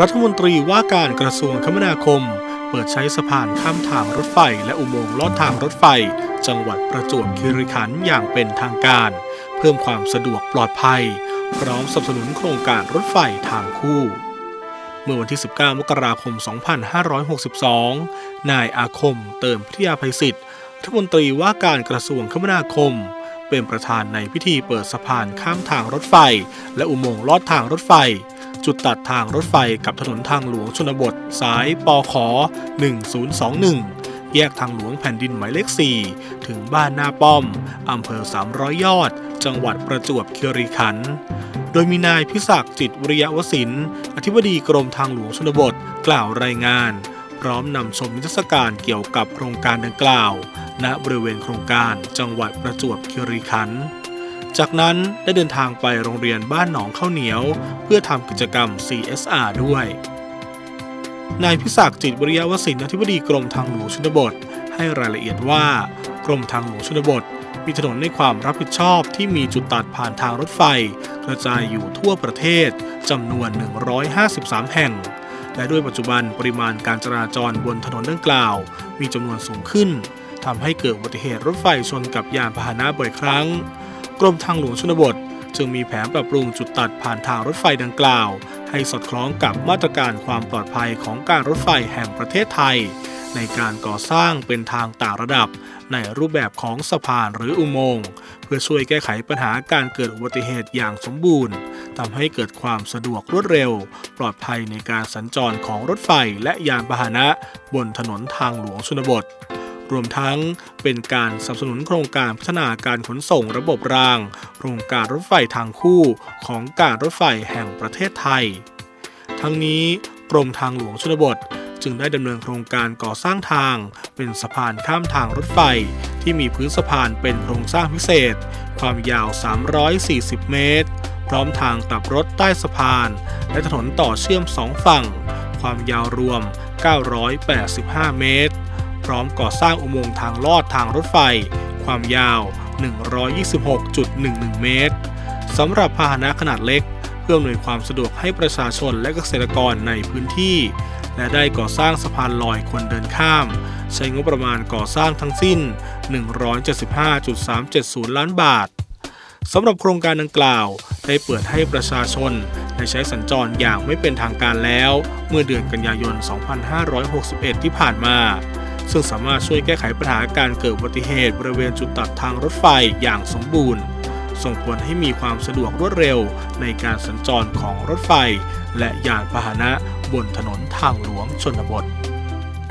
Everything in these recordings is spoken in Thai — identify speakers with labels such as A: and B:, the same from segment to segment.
A: รัฐมนตรีว่าการกระทรวงคมนาคม เปิดใช้สะพานข้ามทางรถไฟ และอุโมงค์ลอดทางรถไฟ จังหวัดประจวบคีรีขันธ์อย่างเป็นทางการ เพิ่มความสะดวกปลอดภัย พร้อมสนับสนุนโครงการรถไฟทางคู่ เมื่อวันที่ 19 มกราคม 2562 นายอาคมเติมพิทยาภัยศิษย์รัฐมนตรีว่าการกระทรวงคมนาคมเป็นประธานในพิธีเปิดสะพานข้ามทางรถไฟ และอุโมงค์ลอดทางรถไฟ จุดตัดทางรถไฟกับถนนทางหลวงชนบท สายปอขอ1021 แยกทางหลวงแผ่นดินหมายเลข 4 ถึงบ้านนาป้อม อำเภอ 300 ยอด จังหวัดประจวบคีรีขันธ์โดยมีนายพิศักดิ์จิตวิริยวสินอธิบดีกรมทางหลวงชนบทกล่าวรายงาน พร้อมนำชมนิทรรศการเกี่ยวกับโครงการดังกล่าว ณบริเวณโครงการจังหวัดประจวบคีรีขันธ์ จากนั้นได้เดินทางไปโรงเรียนบ้านหนองข้าวเหนียว เพื่อทำกิจกรรม CSR ด้วยนายพิศักดิ์จิตวิริยวสินอธิบดีกรมทางหลวงชนบท ให้รายละเอียดว่ากรมทางหลวงชนบท มีถนนในความรับผิดชอบที่มีจุดตัดผ่านทางรถไฟ กระจายอยู่ทั่วประเทศจำนวน 153 แห่ง และด้วยปัจจุบันปริมาณการจราจรบนถนนดังกล่าว มีจำนวนสูงขึ้นทำให้เกิดอุบัติเหตุรถไฟชนกับยานพาหนะบ่อยครั้ง กรมทางหลวงชนบท จึงมีแผนปรับปรุงจุดตัดผ่านทางรถไฟดังกล่าว ให้สอดคล้องกับมาตรการความปลอดภัยของการรถไฟแห่งประเทศไทย ในการก่อสร้างเป็นทางต่างระดับ ในรูปแบบของสะพานหรืออุโมงค์เพื่อช่วยแก้ไขปัญหาการเกิดอุบัติเหตุอย่างสมบูรณ์ทำให้เกิดความสะดวกรวดเร็ว ปลอดภัยในการสัญจรของรถไฟและยานพาหนะ บนถนนทางหลวงชนบท รวมทั้งเป็นการสนับสนุนโครงการพัฒนาการขนส่งระบบราง โครงการรถไฟทางคู่ของการรถไฟแห่งประเทศไทย ทั้งนี้กรมทางหลวงชนบท จึงได้ดำเนินโครงการก่อสร้างทาง เป็นสะพานข้ามทางรถไฟ ที่มีพื้นสะพานเป็นโครงสร้างพิเศษ ความยาว 340 เมตร พร้อมทางกลับรถใต้สะพาน และถนนต่อเชื่อมสองฝั่ง ความยาวรวม 985 เมตร พร้อมก่อสร้างอุโมงค์ทางลอดทางรถไฟ ความยาว 126.11 เมตรสำหรับพาหนะขนาดเล็ก เพื่ออำนวยความสะดวกให้ประชาชนและเกษตรกรในพื้นที่ และได้ก่อสร้างสะพานลอยคนเดินข้าม ใช้งบประมาณก่อสร้างทั้งสิ้น 175.370 ล้านบาทสำหรับโครงการดังกล่าวได้เปิดให้ประชาชนได้ใช้สัญจรอย่างไม่เป็นทางการแล้ว เมื่อเดือนกันยายน 2561 ที่ผ่านมา ซึ่งสามารถช่วยแก้ไขปัญหาการเกิดอุบัติเหตุบริเวณจุดตัดทางรถไฟอย่างสมบูรณ์ ส่งผลให้มีความสะดวกรวดเร็วในการสัญจรของรถไฟ และยานพาหนะบนถนนทางหลวงชนบท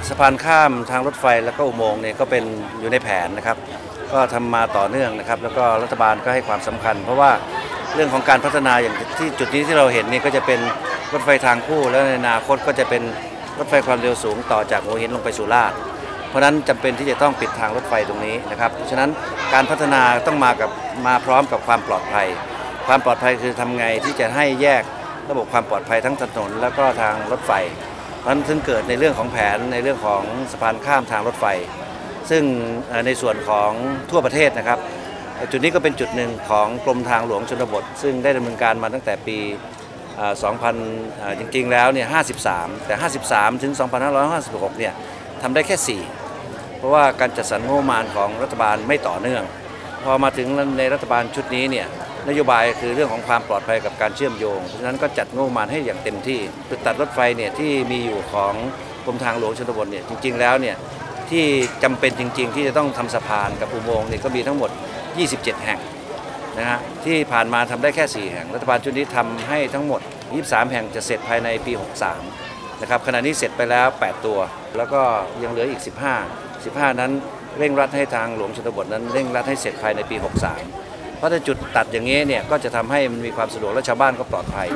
B: สะพานข้ามทางรถไฟแล้วก็อุโมงค์เนี่ยก็เป็นอยู่ในแผนนะครับ ก็ทำมาต่อเนื่องนะครับ แล้วก็รัฐบาลก็ให้ความสำคัญ เพราะว่าเรื่องของการพัฒนาอย่างที่จุดนี้ที่เราเห็นนี่ก็จะเป็นรถไฟทางคู่ แล้วในอนาคตก็จะเป็นรถไฟความเร็วสูงต่อจากหัวหินลงไปสุราษฎร์ เพราะนั้นจำเป็นที่จะต้องปิดทางรถไฟตรงนี้นะครับเพราะฉะนั้นการพัฒนาต้องมากับมาพร้อมกับความปลอดภัย ความปลอดภัยคือทำไงที่จะให้แยกระบบความปลอดภัยทั้งถนน แล้วก็ทางรถไฟเพราะนั้นถึงเกิดในเรื่องของแผนในเรื่องของสะพานข้ามทางรถไฟ ซึ่งในส่วนของทั่วประเทศนะครับ จุดนี้ก็เป็นจุดหนึ่งของกรมทางหลวงชนบท ซึ่งได้ดำเนินการมาตั้งแต่ปี2000 จริงๆ แล้วเนี่ย 53 แต่ 53 ถึง 2556 เนี่ยทำได้แค่ 4 ราะว่าการจัดสรรงบประมาณของรัฐบาลไม่ต่อเนื่อง พอมาถึงในรัฐบาลชุดนี้เนี่ยนโยบายคือเรื่องของความปลอดภัยกับการเชื่อมโยงเพราะฉะนั้นก็จัดงบประมาณให้อย่างเต็มที่จุดตัดรถไฟเนี่ยที่มีอยู่ของกรมทางหลวงชนบทเนี่ยจริง ๆ แล้วเนี่ยที่จำเป็นจริง ๆ ที่จะต้องทำสะพานกับอุโมงค์เนี่ยก็มีทั้งหมด 27 แห่งนะฮะที่ผ่านมาทำได้แค่ 4 แห่ง รัฐบาลชุดนี้ทำให้ทั้งหมด 23 แห่งจะเสร็จภายในปี 63 นะครับขณะนี้เสร็จไปแล้ว 8 ตัว แล้วก็ยังเหลืออีก 15 15นั้นเร่งรัดให้ทางหลวงชนบทนั้นเร่งรัดให้เสร็จภายในปี 63 เพราะถ้าจุดตัดอย่างนี้เนี่ยก็จะทำให้มันมีความสะดวกและชาวบ้านก็ปลอดภัย